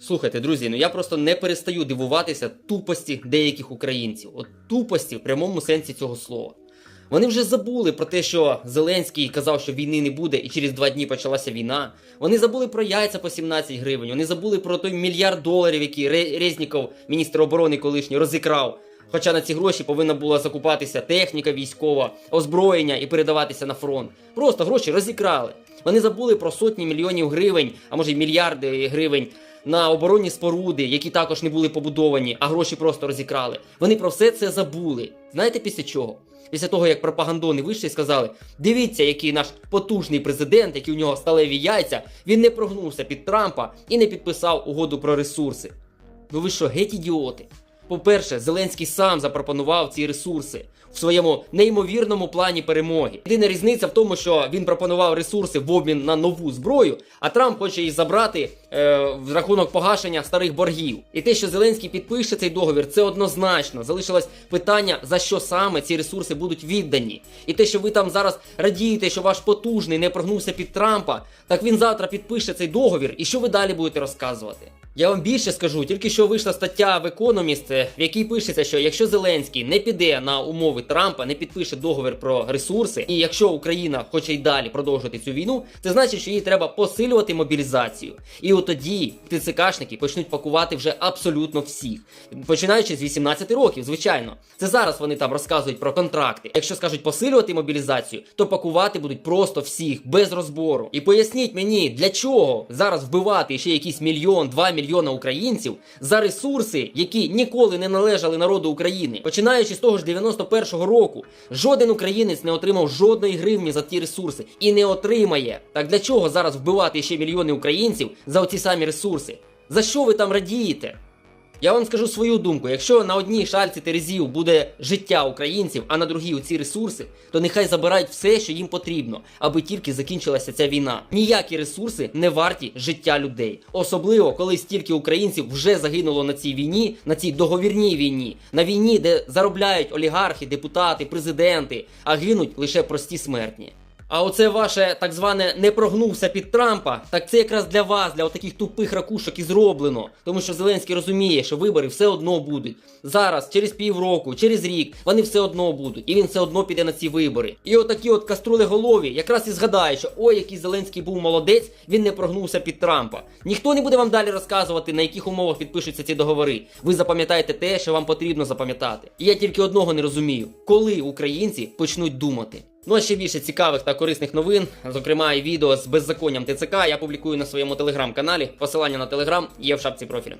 Слухайте, друзі, ну я просто не перестаю дивуватися тупості деяких українців. От тупості в прямому сенсі цього слова. Вони вже забули про те, що Зеленський казав, що війни не буде, і через два дні почалася війна. Вони забули про яйця по 17 гривень. Вони забули про той мільярд доларів, який Резніков, міністр оборони колишній, розікрав. Хоча на ці гроші повинна була закупатися техніка військова, озброєння і передаватися на фронт. Просто гроші розікрали. Вони забули про сотні мільйонів гривень, а може й мільярди гривень на оборонні споруди, які також не були побудовані, а гроші просто розікрали. Вони про все це забули. Знаєте після чого? Після того, як пропагандони вийшли і сказали: дивіться, який наш потужний президент, які у нього сталеві яйця, він не прогнувся під Трампа і не підписав угоду про ресурси. Ну ви що, геть ідіоти? По-перше, Зеленський сам запропонував ці ресурси в своєму неймовірному плані перемоги. Єдина різниця в тому, що він пропонував ресурси в обмін на нову зброю, а Трамп хоче їх забрати е, в рахунок погашення старих боргів. І те, що Зеленський підпише цей договір, це однозначно. Залишилось питання, за що саме ці ресурси будуть віддані. І те, що ви там зараз радієте, що ваш потужний не прогнувся під Трампа, так він завтра підпише цей договір, і що ви далі будете розказувати? Я вам більше скажу, тільки що вийшла стаття в Economist, е, в якій пишеться, що якщо Зеленський не піде на умови Трампа, не підпише договір про ресурси, і якщо Україна хоче й далі продовжувати цю війну, це значить, що їй треба посилювати мобілізацію. І от тоді ТЦКшники почнуть пакувати вже абсолютно всіх, починаючи з 18 років, звичайно. Це зараз вони там розказують про контракти. Якщо скажуть посилювати мобілізацію, то пакувати будуть просто всіх без розбору. І поясніть мені, для чого зараз вбивати ще якийсь мільйон, два мільйона українців за ресурси, які ніколи не належали народу України. Починаючи з того ж 91-го року, жоден українець не отримав жодної гривні за ті ресурси і не отримає. Так для чого зараз вбивати ще мільйони українців за оці самі ресурси? За що ви там радієте? Я вам скажу свою думку: якщо на одній шальці терезів буде життя українців, а на другій оці ресурси, то нехай забирають все, що їм потрібно, аби тільки закінчилася ця війна. Ніякі ресурси не варті життя людей, особливо коли стільки українців вже загинуло на цій війні, на цій договірній війні, на війні, де заробляють олігархи, депутати, президенти, а гинуть лише прості смертні. А оце ваше так зване не прогнувся під Трампа, так це якраз для вас, для отаких тупих ракушок і зроблено. Тому що Зеленський розуміє, що вибори все одно будуть. Зараз, через півроку, через рік, вони все одно будуть, і він все одно піде на ці вибори. І отакі от каструли голові якраз і згадають, що ой, який Зеленський був молодець, він не прогнувся під Трампа. Ніхто не буде вам далі розказувати, на яких умовах підпишуться ці договори. Ви запам'ятаєте те, що вам потрібно запам'ятати. І я тільки одного не розумію, коли українці почнуть думати. Ну а ще більше цікавих та корисних новин, зокрема і відео з беззаконням ТЦК, я публікую на своєму телеграм-каналі. Посилання на телеграм є в шапці профіля.